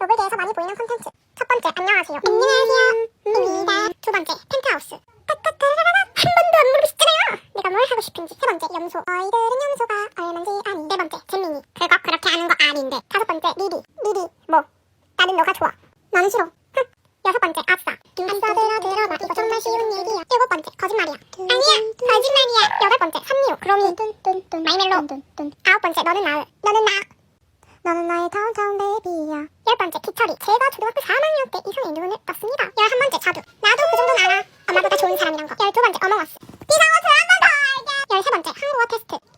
로블계에서 많이 보이는 콘텐츠. 첫 번째, 안녕하세요. 안녕하세요. 입니다. 두 번째, 펜트하우스. 한 번도 안 물어보셨잖아요. 내가 뭘 하고 싶은지. 세 번째, 염소. 너희들은 염소가 얼마인지 아니. 네 번째, 잼민이. 그거 그렇게 아는 거 아닌데. 다섯 번째, 리리. 리리, 뭐? 나는 너가 좋아. 나는 싫어. 흥. 여섯 번째, 아싸. 아싸 들어 들어봐. 이거 정말 쉬운 얘기야. 일곱 번째, 거짓말이야. 아니야, 거짓말이야. 여덟 번째, 산리오. 그럼이. 마이멜로. 아홉 번째, 너는 나을. 너는 나. 너는 나의 다운타운 베이비야. 열 번째, 기철이. 제가 초등학교 4학년 때 이성의 눈을 떴습니다. 열한 번째, 자두. 나도 그 정도는 알아. 엄마보다 좋은 사람이란 거. 열두 번째, 어몽어스. 비상호수 한번 더 알게. 열세 번째, 한국어 테스트.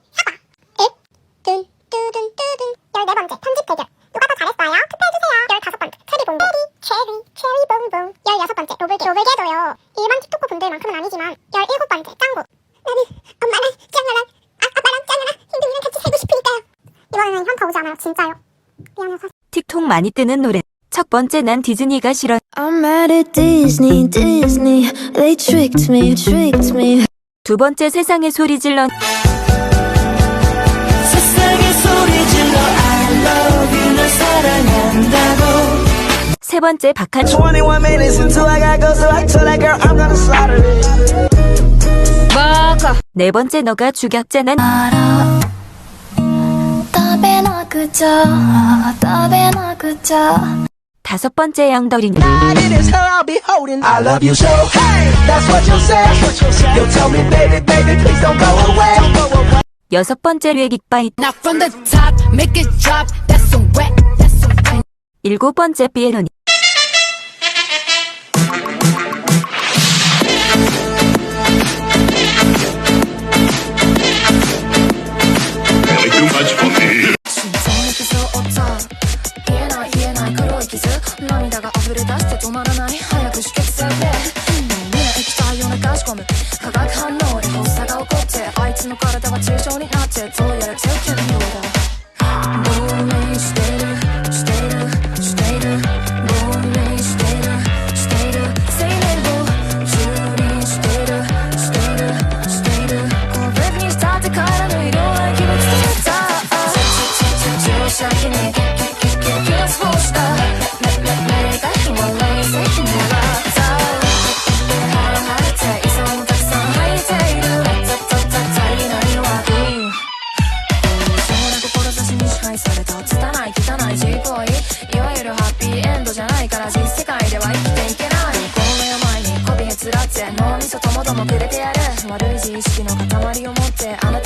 로블게도요. 일반 틱토커 분들만큼은 아니지만. 열일곱 번째, 짱구. 나는 엄마랑 아빠랑 짱아랑 힘들면 같이 살고 싶으니까요. 이번에는 현타 오지 않아요, 진짜요. 미안해요, 사실. 틱톡 많이 뜨는 노래. 첫 번째 난 디즈니가 싫어. I'm mad at Disney, Disney. They tricked me, tricked me. 두 번째 세상의 소리 질러. 세상의 소리 질러. I love you, 널 사랑한다고. 세 번째 박한. 21 minutes until I got go, so I told that girl I'm gonna slaughter it. 먹어. 네 번째 너가 주격자 난. 알아. 답에 나. 그저 답이나 그저 다섯 번째 양더린 Night in his hair, I'll be holding. I love you so. Hey, that's what you say. You tell me, baby, baby, please don't go away. 여섯 번째 뇌깃바이 Now from the top, make it drop. That's so wet. That's so wet. 일곱 번째 피에로니 涙が溢れ出して止まらない。早く止血されて胸液体を流し込む。化学反応で発作が起こってあいつの体は重症になってどうやら手受けのようだ。亡命している。して味噌ともどもくれてやる。悪い自意識の塊を持ってあなた